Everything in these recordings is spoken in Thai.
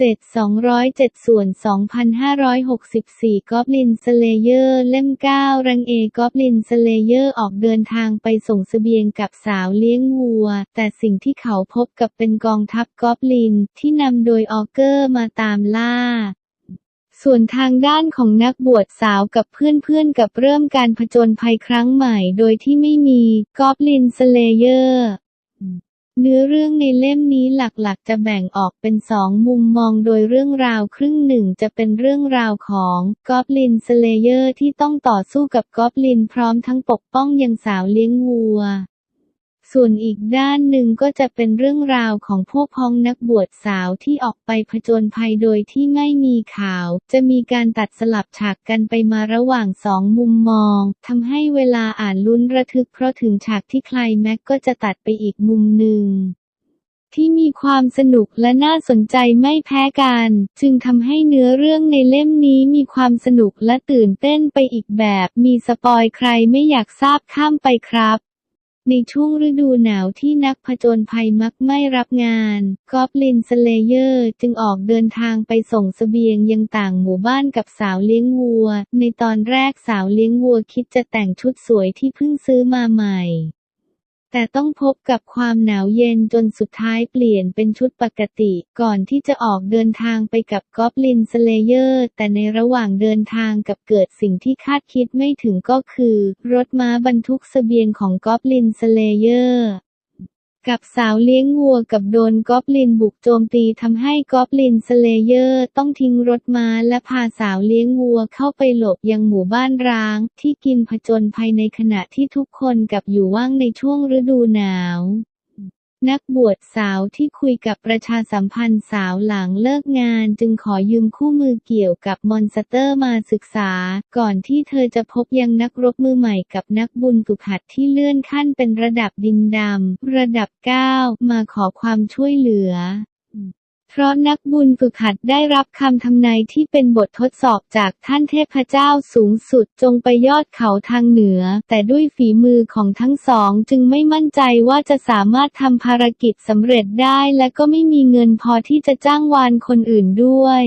เศษ 207 ส่วน 2,564 กอบลินสเลเยอร์ เล่ม 9 รังเอกอบลินสเลเยอร์ออกเดินทางไปส่งเสบียงกับสาวเลี้ยงวัว แต่สิ่งที่เขาพบกับเป็นกองทัพกอบลิน ที่นำโดยออเกอร์มาตามล่าส่วนทางด้านของนักบวชสาวกับเพื่อนๆกับเริ่มการผจญภัยครั้งใหม่โดยที่ไม่มีกอบลินสเลเยอร์ เนื้อเรื่องในเล่มนี้หลักๆ จะแบ่งออกเป็นสองมุมมองโดยเรื่องราวครึ่งหนึ่งจะเป็นเรื่องราวของกอบลินสเลเยอร์ที่ต้องต่อสู้กับกอบลินพร้อมทั้งปกป้องยังสาวเลี้ยงวัว ส่วนอีกด้านหนึ่งก็จะเป็นเรื่องราวของพวกพ้องนักบวชสาวที่ออกไปผจญภัยโดยที่ไม่มีข่าว จะมีการตัดสลับฉากกันไปมาระหว่างสองมุมมองทำให้เวลาอ่านลุ้นระทึกเพราะถึงฉากที่ไคลแม็กก็จะตัดไปอีกมุมหนึ่งที่มีความสนุกและน่าสนใจไม่แพ้กัน จึงทำให้เนื้อเรื่องในเล่มนี้มีความสนุกและตื่นเต้นไปอีกแบบ มีสปอยใครไม่อยากทราบข้ามไปครับ ในช่วงฤดูหนาวที่นักผจญภัยมักไม่รับงานกอบลินสเลเยอร์จึงออกเดินทางไปส่งเสบียงยังต่างหมู่บ้านกับสาวเลี้ยงวัว ในตอนแรกสาวเลี้ยงวัวคิดจะแต่งชุดสวยที่เพิ่งซื้อมาใหม่ แต่ต้องพบกับความหนาวเย็นจนสุดท้ายเปลี่ยนเป็นชุดปกติ ก่อนที่จะออกเดินทางไปกับกอบลินสเลเยอร์ แต่ในระหว่างเดินทางกับเกิดสิ่งที่คาดคิดไม่ถึงก็คือ รถม้าบรรทุกเสบียงของกอบลินสเลเยอร์ กับสาวเลี้ยงวัวกับโดนกอบลินบุกโจมตีทำให้กอบลินสเลเยอร์ต้องทิ้งรถม้าและพาสาวเลี้ยงวัวเข้าไปหลบยังหมู่บ้านร้าง ที่กินผจญภัยในขณะที่ทุกคนกับอยู่ว่างในช่วงฤดูหนาว นักบวชสาวที่คุยกับประชาสัมพันธ์สาวหลังเลิกงานจึงขอยืมคู่มือเกี่ยวกับมอนสเตอร์มาศึกษา ก่อนที่เธอจะพบยังนักรบมือใหม่กับนักบุญฝึกหัดที่เลื่อนขั้นเป็นระดับดินดำ ระดับ 9 มาขอความช่วยเหลือ เพราะนักบุญฝึกหัดได้รับคำทำนายที่เป็นบททดสอบจากท่านเทพเจ้าสูงสุดจงไปยอดเขาทางเหนือ แต่ด้วยฝีมือของทั้งสองจึงไม่มั่นใจว่าจะสามารถทำภารกิจสำเร็จได้และก็ไม่มีเงินพอที่จะจ้างวานคนอื่นด้วย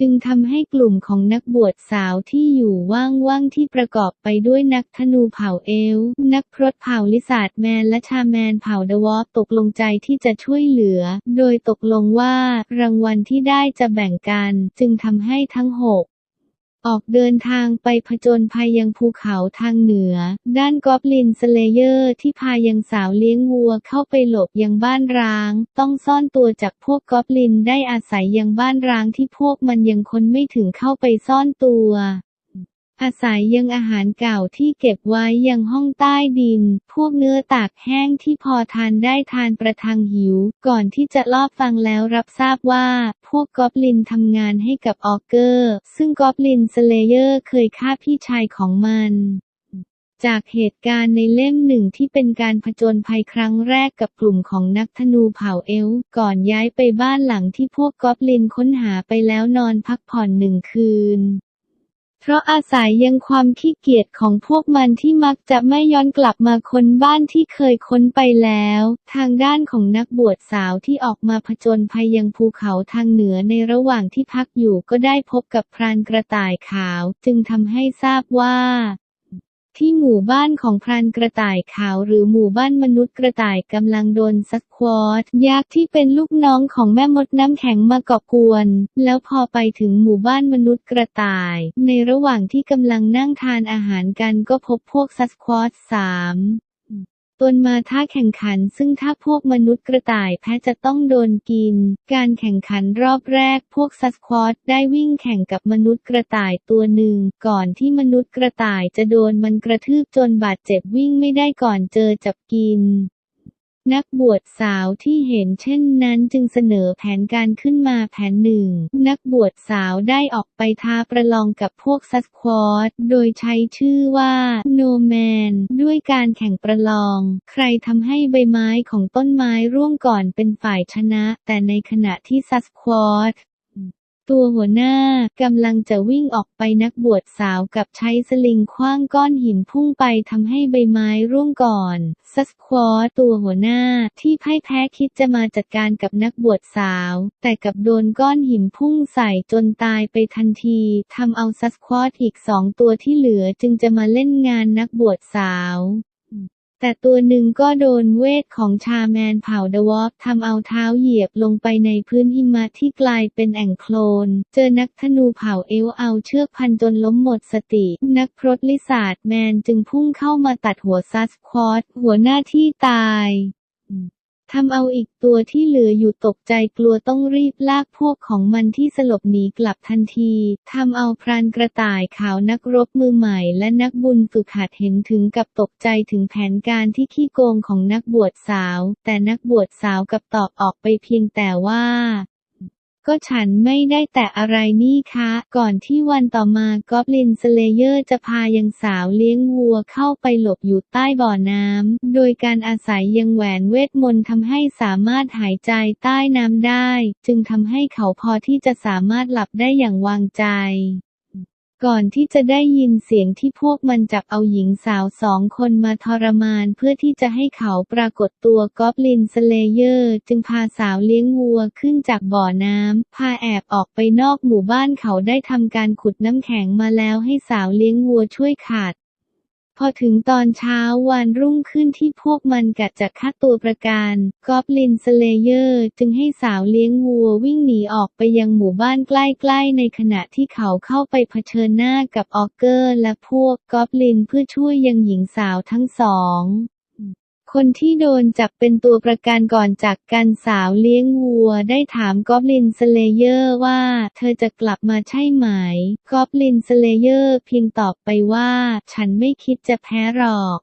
จึงทำให้กลุ่มของนักบวชสาวที่อยู่ว่างๆที่ประกอบไปด้วยนักธนูเผ่าเอล นักพรตเผ่าลิซาดแมนและชาแมนเผ่าเดวอฟตกลงใจที่จะช่วยเหลือ โดยตกลงว่ารางวัลที่ได้จะแบ่งกัน จึงทำให้ทั้งหก ออกเดินทางไปผจญภัยยังภูเขาทางเหนือ ด้านกอบลินสเลเยอร์ที่พายังสาวเลี้ยงวัวเข้าไปหลบยังบ้านร้าง ต้องซ่อนตัวจากพวกกอบลินได้อาศัยยังบ้านร้างที่พวกมันยังคนไม่ถึงเข้าไปซ่อนตัว อาศัยยังอาหารเก่าที่เก็บไว้ยังห้องใต้ดิน พวกเนื้อตากแห้งที่พอทานได้ทานประทังหิว ก่อนที่จะลอบฟังแล้วรับทราบว่า พวกกอบลินทำงานให้กับออเกอร์ ซึ่งกอบลินสเลเยอร์เคยฆ่าพี่ชายของมันจากเหตุการณ์ในเล่มหนึ่งที่เป็นการผจญภัยครั้งแรกกับกลุ่มของนักธนูเผ่าเอล ก่อนย้ายไปบ้านหลังที่พวกกอบลินค้นหาไปแล้วนอนพักผ่อนหนึ่งคืน เพราะอาศัยยังความขี้เกียจของพวกมันที่มักจะไม่ย้อนกลับมาค้นบ้านที่เคยค้นไปแล้ว ทางด้านของนักบวชสาวที่ออกมาผจญภัยยังภูเขาทางเหนือในระหว่างที่พักอยู่ก็ได้พบกับพรานกระต่ายขาว จึงทำให้ทราบว่า ที่หมู่บ้านของพรานกระต่ายขาวหรือหมู่บ้านมนุษย์กระต่ายกำลังโดนซักควอตยักษ์ที่เป็นลูกน้องของแม่มดน้ำแข็งมาก่อกวน แล้วพอไปถึงหมู่บ้านมนุษย์กระต่าย ในระหว่างที่กำลังนั่งทานอาหารกันก็พบพวกซักควอตสาม ตนมาท่าแข่งขัน ซึ่งถ้าพวกมนุษย์กระต่ายแพ้จะต้องโดนกิน การแข่งขันรอบแรกพวกซัสควอตได้วิ่งแข่งกับมนุษย์กระต่ายตัวหนึ่ง ก่อนที่มนุษย์กระต่ายจะโดนมันกระทืบจนบาดเจ็บวิ่งไม่ได้ก่อนเจอจับกิน นักบวชสาวที่เห็นเช่นนั้นจึงเสนอแผนการขึ้นมาแผนหนึ่ง นักบวชสาวได้ออกไปท้าประลองกับพวกซัสควอตโดยใช้ชื่อว่าโนแมนด้วยการแข่งประลอง ใครทำให้ใบไม้ของต้นไม้ร่วงก่อนเป็นฝ่ายชนะ แต่ในขณะที่ซัสควอต ตัวหัวหน้ากำลังจะวิ่งออกไปนักบวชสาวกับใช้สลิงขว้างก้อนหินพุ่งไปทำให้ใบไม้ร่วงก่อน ซัสควอตตัวหัวหน้าที่พ่ายแพ้คิดจะมาจัดการกับนักบวชสาว แต่กับโดนก้อนหินพุ่งใส่จนตายไปทันทีทำเอาซัสควอตอีกสองตัวที่เหลือจึงจะมาเล่นงานนักบวชสาว แต่ตัวหนึ่งก็โดนเวทของชาแมนเผ่าเดวอฟทำเอาเท้าเหยียบลงไปในพื้นหิมะที่กลายเป็นแอ่งโคลน เจอนักธนูเผ่าเอลเอาเชือกพันจนล้มหมดสติ นักพรตลิศาสตร์แมนจึงพุ่งเข้ามาตัดหัวซัสควอตหัวหน้าที่ตาย ทำเอาอีกตัวที่เหลืออยู่ตกใจกลัวต้องรีบลากพวกของมันที่สลบหนีกลับทันที ทำเอาพรานกระต่ายขาวนักรบมือใหม่และนักบุญฝึกหัดเห็นถึงกับตกใจถึงแผนการที่ขี้โกงของนักบวชสาว แต่นักบวชสาวกับตอบออกไปเพียงแต่ว่า ก็ฉันไม่ได้แต่อะไรนี่คะ ก่อนที่วันต่อมากอบลินสเลเยอร์จะพายังสาวเลี้ยงวัวเข้าไปหลบอยู่ใต้บ่อน้ำ โดยการอาศัยยังแหวนเวทมนต์ทำให้สามารถหายใจใต้น้ำได้ จึงทำให้เขาพอที่จะสามารถหลับได้อย่างวางใจ ก่อนที่จะได้ยินเสียงที่พวกมันจับเอาหญิงสาวสองคนมาทรมานเพื่อที่จะให้เขาปรากฏตัวกอบลินสเลเยอร์ จึงพาสาวเลี้ยงวัวขึ้นจากบ่อน้ำ พาแอบออกไปนอกหมู่บ้านเขาได้ทำการขุดน้ำแข็งมาแล้วให้สาวเลี้ยงวัวช่วยขาด อถึงตอนเช้าวันรุ่งขึ้นที่พวกมันกัดจะฆ่าตัวประกันกอบลินสเลเยอร์จึงให้สาวเลี้ยงวัววิ่งหนีออกไปยังหมู่บ้านใกล้ๆ ในขณะที่เขาเข้าไปเผชิญหน้ากับออกเกอร์และพวกกอบลินเพื่อช่วยยังหญิงสาวทั้งสอง คนที่โดนจับเป็นตัวประกันก่อนจากการสาวเลี้ยงวัวได้ถามกอบลินสเลเยอร์ว่า เธอจะกลับมาใช่ไหมกอบลินสเลเยอร์เพียงตอบไปว่า ฉันไม่คิดจะแพ้หรอก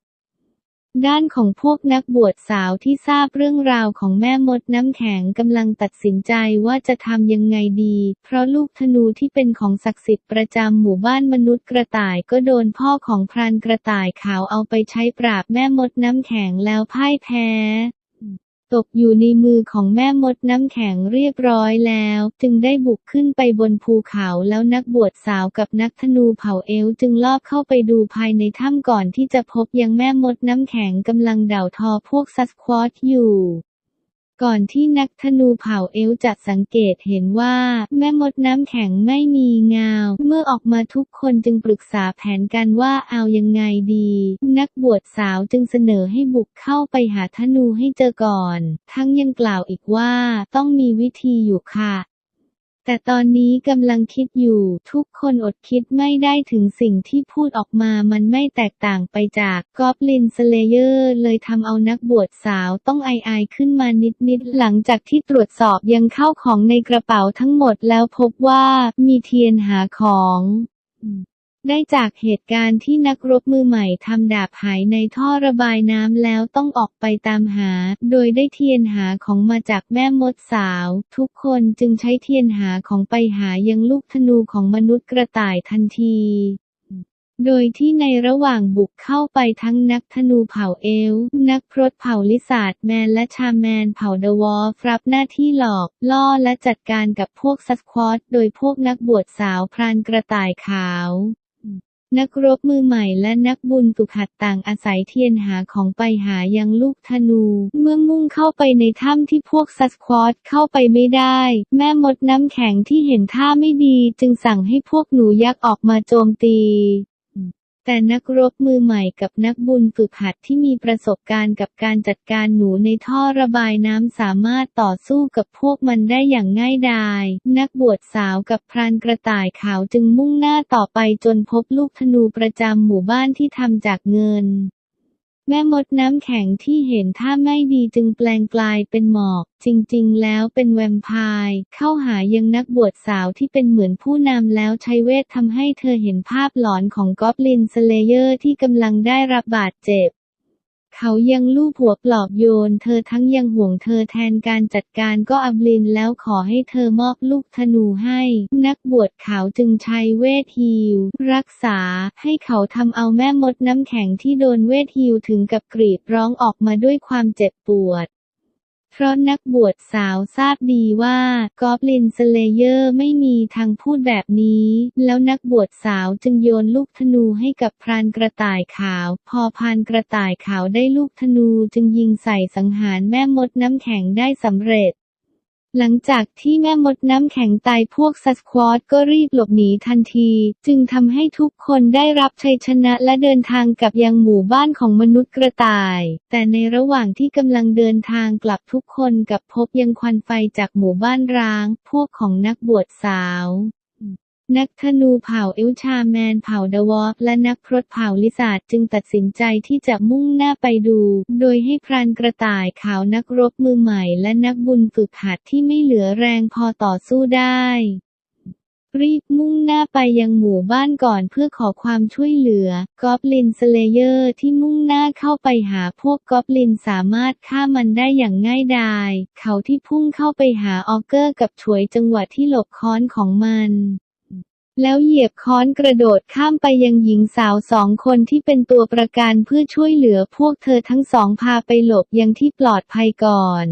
ด้านของพวกนักบวชสาวที่ทราบเรื่องราวของแม่มดน้ำแข็งกำลังตัดสินใจว่าจะทำยังไงดี เพราะลูกธนูที่เป็นของศักดิ์สิทธิ์ประจำหมู่บ้านมนุษย์กระต่ายก็โดนพ่อของพรานกระต่ายขาวเอาไปใช้ปราบแม่มดน้ำแข็งแล้วพ่ายแพ้ ตกอยู่ในมือของแม่มดน้ำแข็งเรียบร้อยแล้ว จึงได้บุกขึ้นไปบนภูเขาแล้วนักบวชสาวกับนักธนูเผ่าเอลจึงลอบเข้าไปดูภายในถ้ำก่อนที่จะพบยังแม่มดน้ำแข็งกำลังเด่าทอพวกซัสควอตอยู่ ก่อนที่นักธนูเผาเอลจะสังเกตเห็นว่า แม่มดน้ำแข็งไม่มีเงา เมื่อออกมาทุกคนจึงปรึกษาแผนกันว่าเอายังไงดี นักบวชสาวจึงเสนอให้บุกเข้าไปหาธนูให้เจอก่อน ทั้งยังกล่าวอีกว่าต้องมีวิธีอยู่ค่ะ แต่ตอนนี้กำลังคิดอยู่ ทุกคนอดคิดไม่ได้ถึงสิ่งที่พูดออกมามันไม่แตกต่างไปจากกอบลินสเลเยอร์เลยทำเอานักบวชสาวต้องอายๆขึ้นมานิดๆหลังจากที่ตรวจสอบยังเข้าของในกระเป๋าทั้งหมดแล้วพบว่ามีเทียนหาของ ได้จากเหตุการณ์ที่นักรบมือใหม่ทำดาบหายในท่อระบายน้ำแล้วต้องออกไปตามหา โดยได้เทียนหาของมาจากแม่มดสาว ทุกคนจึงใช้เทียนหาของไปหายังลูกธนูของมนุษย์กระต่ายทันทีโดยที่ในระหว่างบุกเข้าไปทั้งนักธนูเผ่าเอล นักพรตเผ่าลิซาร์ดแมนและชาแมนเผ่าเดวอลฟรับหน้าที่หลอก ล่อและจัดการกับพวกซัสควอตโดยพวกนักบวชสาวพรานกระต่ายขาว นักรบมือใหม่และนักบุญสุขัดต่างอาศัยเทียนหาของไปหายังลูกธนู เมื่อมุ่งเข้าไปในถ้ำที่พวกซัสควอตเข้าไปไม่ได้ แม่มดน้ำแข็งที่เห็นท่าไม่ดีจึงสั่งให้พวกหนูยักษ์ออกมาโจมตี แต่นักรบมือใหม่กับนักบุญฝึกหัดที่มีประสบการณ์กับการจัดการหนูในท่อระบายน้ำสามารถต่อสู้กับพวกมันได้อย่างง่ายดาย นักบวชสาวกับพรานกระต่ายขาวจึงมุ่งหน้าต่อไปจนพบลูกธนูประจำหมู่บ้านที่ทำจากเงิน แม่มดน้ำแข็งที่เห็นท่าไม่ดีจึงแปลงกลายเป็นหมอก จริงๆ แล้วเป็นแวมไพร์เข้าหายังนักบวชสาวที่เป็นเหมือนผู้นำแล้วใช้เวททำให้เธอเห็นภาพหลอนของกอบลินสเลเยอร์ที่กำลังได้รับบาดเจ็บ เขายังลูบหัวปลอบโยนเธอทั้งยังห่วงเธอแทนการจัดการก็อับลินแล้วขอให้เธอมอบลูกธนูให้ นักบวชขาวจึงใช้เวทฮีลรักษาให้เขาทำเอาแม่มดน้ำแข็งที่โดนเวทฮีลถึงกับกรีดร้องออกมาด้วยความเจ็บปวด เพราะนักบวชสาวทราบดีว่ากอบลินสเลเยอร์ไม่มีทางพูดแบบนี้ แล้วนักบวชสาวจึงโยนลูกธนูให้กับพรานกระต่ายขาว พอพรานกระต่ายขาวได้ลูกธนูจึงยิงใส่สังหารแม่มดน้ำแข็งได้สำเร็จ หลังจากที่แม่มดน้ำแข็งตายพวกซัสควอตก็รีบหลบหนีทันที จึงทำให้ทุกคนได้รับชัยชนะและเดินทางกลับยังหมู่บ้านของมนุษย์กระต่าย แต่ในระหว่างที่กำลังเดินทางกลับทุกคนกับพบยังควันไฟจากหมู่บ้านร้าง พวกของนักบวชสาว นักธนูเผ่าเอลชาแมนเผ่าเดวอฟและนักพรตเผ่าลิซาดจึงตัดสินใจที่จะมุ่งหน้าไปดู โดยให้พรานกระต่ายขาวนักรบมือใหม่และนักบุญฝึกหัดที่ไม่เหลือแรงพอต่อสู้ได้รีบมุ่งหน้าไปยังหมู่บ้านก่อนเพื่อขอความช่วยเหลือกอบลินสเลเยอร์ที่มุ่งหน้าเข้าไปหาพวกกอบลินสามารถฆ่ามันได้อย่างง่ายดาย เขาที่พุ่งเข้าไปหาออเกอร์กับฉวยจังหวะที่หลบค้อนของมัน แล้วเหยียบค้อนกระโดดข้ามไปยังหญิงสาวสองคนที่เป็นตัวประกันเพื่อช่วยเหลือพวกเธอทั้งสองพาไปหลบยังที่ปลอดภัยก่อน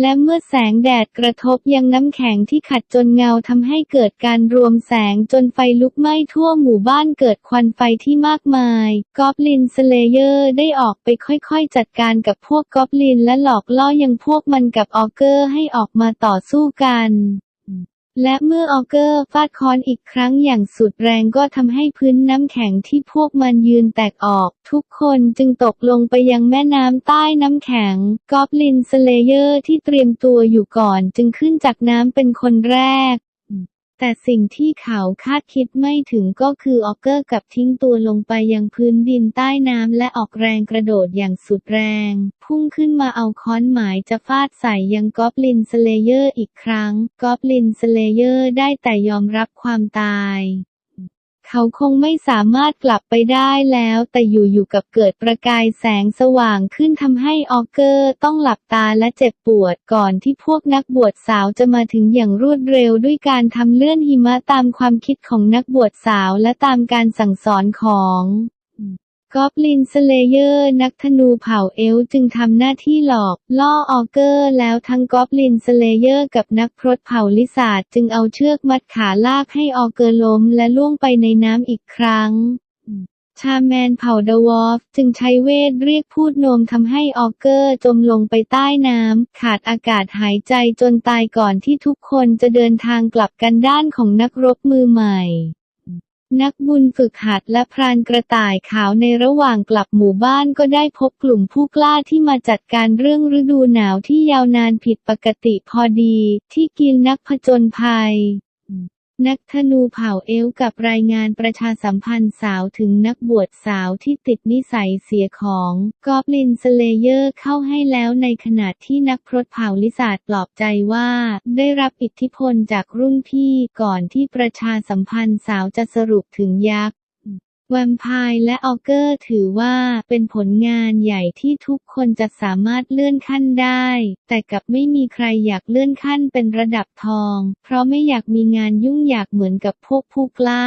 และเมื่อแสงแดดกระทบยังน้ำแข็งที่ขัดจนเงาทำให้เกิดการรวมแสงจนไฟลุกไหม้ทั่วหมู่บ้านเกิดควันไฟที่มากมาย กอบลินสเลเยอร์ได้ออกไปค่อยๆ จัดการกับพวกกอบลินและหลอกล่อยังพวกมันกับออเกอร์ให้ออกมาต่อสู้กัน และเมื่อออเกอร์ฟาดค้อนอีกครั้งอย่างสุดแรงก็ทำให้พื้นน้ำแข็งที่พวกมันยืนแตกออก ทุกคนจึงตกลงไปยังแม่น้ำใต้น้ำแข็งกอบลินสเลเยอร์ที่เตรียมตัวอยู่ก่อนจึงขึ้นจากน้ำเป็นคนแรก แต่สิ่งที่เขาคาดคิดไม่ถึงก็คือออกเกอร์กับทิ้งตัวลงไปยังพื้นดินใต้น้ำและออกแรงกระโดดอย่างสุดแรง พุ่งขึ้นมาเอาค้อนหมายจะฟาดใส่ยังกอบลินสเลเยอร์อีกครั้ง กอบลินสเลเยอร์ได้แต่ยอมรับความตาย เขาคงไม่สามารถกลับไปได้แล้ว แต่อยู่ๆกับเกิดประกายแสงสว่างขึ้นทำให้ออเกอร์ต้องหลับตาและเจ็บปวดก่อนที่พวกนักบวชสาวจะมาถึงอย่างรวดเร็วด้วยการทำเลื่อนหิมะตามความคิดของนักบวชสาวและตามการสั่งสอนของ กอบลินสเลเยอร์นักธนูเผ่าเอลจึงทำหน้าที่หลอก ล่อออเกอร์ แล้วทั้งกอบลินสเลเยอร์กับนักพรตเผ่าลิซาดจึงเอาเชือกมัดขาลากให้ออเกอร์ล้มและล่วงไปในน้ำอีกครั้ง ชาแมนเผ่าเดวอฟจึงใช้เวทเรียกพูดโนมทำให้ออเกอร์จมลงไปใต้น้ำขาดอากาศหายใจจนตายก่อนที่ทุกคนจะเดินทางกลับกันด้านของนักรบมือใหม่ นักบุญฝึกหัดและพรานกระต่ายขาวในระหว่างกลับหมู่บ้านก็ได้พบกลุ่มผู้กล้าที่มาจัดการเรื่องฤดูหนาวที่ยาวนานผิดปกติพอดี ที่กินนักผจญภัย นักธนูเผ่าเอลกับรายงานประชาสัมพันธ์สาวถึงนักบวชสาวที่ติดนิสัยเสียของกอบลินสเลเยอร์เข้าให้แล้วในขณะที่นักพรตเผ่าลิซาร์ดปลอบใจว่า ได้รับอิทธิพลจากรุ่นพี่ก่อนที่ประชาสัมพันธ์สาวจะสรุปถึงยักษ์ แวมไพร์และออเกอร์ถือว่าเป็นผลงานใหญ่ที่ทุกคนจะสามารถเลื่อนขั้นได้ แต่กับไม่มีใครอยากเลื่อนขั้นเป็นระดับทอง เพราะไม่อยากมีงานยุ่งยากเหมือนกับพวกผู้กล้า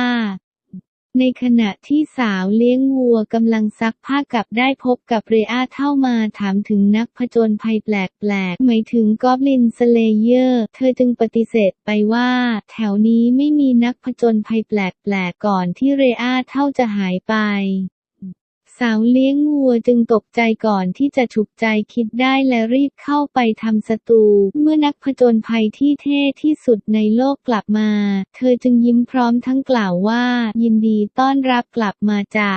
ในขณะที่สาวเลี้ยงวัวกำลังซักผ้ากับได้พบกับเรอาเท่ามาถามถึงนักผจญภัยแปลกๆ หมายถึงกอบลินสเลเยอร์ เธอจึงปฏิเสธไปว่า แถวนี้ไม่มีนักผจญภัยแปลกๆ ก่อนที่เรอาเท่าจะหายไป สาวเลี้ยงวัวจึงตกใจก่อนที่จะฉุกใจคิดได้และรีบเข้าไปทำสตู เมื่อนักผจญภัยที่เท่ที่สุดในโลกกลับมา เธอจึงยิ้มพร้อมทั้งกล่าวว่า ยินดีต้อนรับกลับมาจ้ะ